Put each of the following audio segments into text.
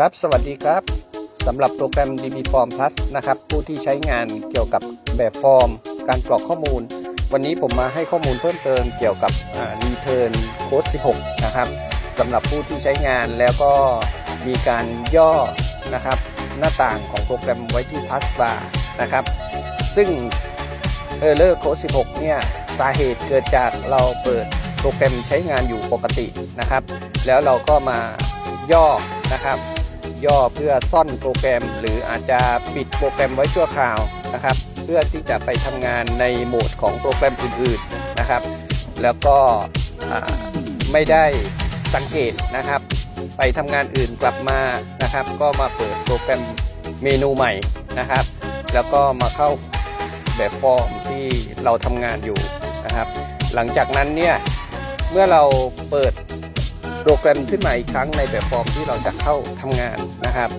ครับ สวัสดีครับสำหรับโปรแกรม DB Form Plus นะครับ ผู้ที่ใช้งานเกี่ยวกับแบบฟอร์ม การกรอกข้อมูล วันนี้ผมมาให้ข้อมูลเพิ่มเติมเกี่ยวกับ Return Code 16 นะครับสำหรับผู้ที่ใช้งานแล้วก็มีการย่อนะครับหน้าต่างของโปรแกรมไว้ที่ Taskbar นะครับ ซึ่ง Error Code 16 เนี่ย สาเหตุเกิดจากเราเปิดโปรแกรมใช้งานอยู่ปกตินะครับ แล้วเราก็มาย่อนะครับ ย่อเพื่อซ่อนโปรแกรม หรืออาจจะปิดโปรแกรมไว้ชั่วคราวนะครับ เพื่อที่จะไปทำงานในโหมดของโปรแกรมอื่นๆนะครับ แล้วก็ไม่ได้สังเกตนะครับ ไปทำงานอื่นกลับมานะครับ ก็มาเปิดโปรแกรมเมนูใหม่นะครับ แล้วก็มาเข้าแบบฟอร์มที่เราทำงานอยู่นะครับ หลังจากนั้นเนี่ยเมื่อเราเปิด โปรแกรมขึ้นมาอีกครั้งในแบบฟอร์มที่เราจะเข้าทำงานนะครับ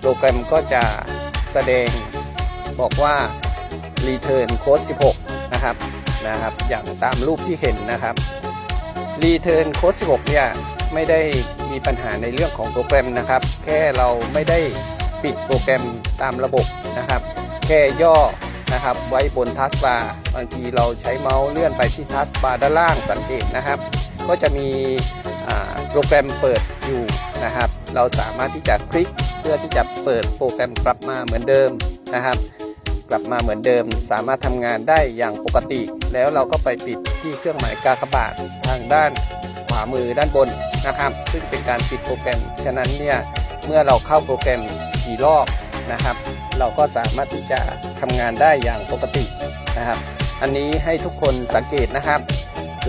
โปรแกรมก็จะแสดงบอกว่า return code 16 นะครับนะครับ อย่างตามรูปที่เห็นนะครับ return code 16 เนี่ยไม่ได้มีปัญหาในเรื่องของโปรแกรมนะครับ แค่เราไม่ได้ปิดโปรแกรมตามระบบนะครับ แค่ย่อนะครับไว้บนทัสบาร์บางทีเราใช้เมาส์เลื่อนไปที่ทัสบาร์ด้านล่างสังเกตนะครับ ก็จะมีโปรแกรมเปิดอยู่นะครับ เราสามารถที่จะคลิกเพื่อที่จะเปิดโปรแกรมกลับมาเหมือนเดิมนะครับ กลับมาเหมือนเดิม สามารถทำงานได้อย่างปกติ แล้วเราก็ไปปิดที่เครื่องหมายกากบาททางด้านขวามือด้านบนนะครับ ซึ่งเป็นการปิดโปรแกรมฉะนั้นเนี่ยเมื่อเราเข้าโปรแกรมกี่รอบนะครับ เราก็สามารถที่จะทำงานได้อย่างปกตินะครับ อันนี้ให้ทุกคนสังเกตนะครับ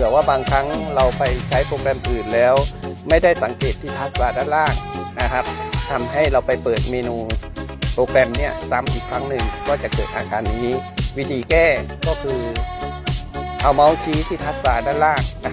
ผื่อว่าบางครั้งเราไปใช้โปรแกรมอื่นแล้ว ไม่ได้สังเกตที่ทัสบาร์ด้านล่างนะครับทำให้เราไปเปิดเมนูโปรแกรมเนี่ยซ้ำอีกครั้งหนึ่งก็จะเกิดอาการนี้ วิธีแก้ก็คือเอาเมาส์ชี้ที่ทัสบาร์ด้านล่างนะ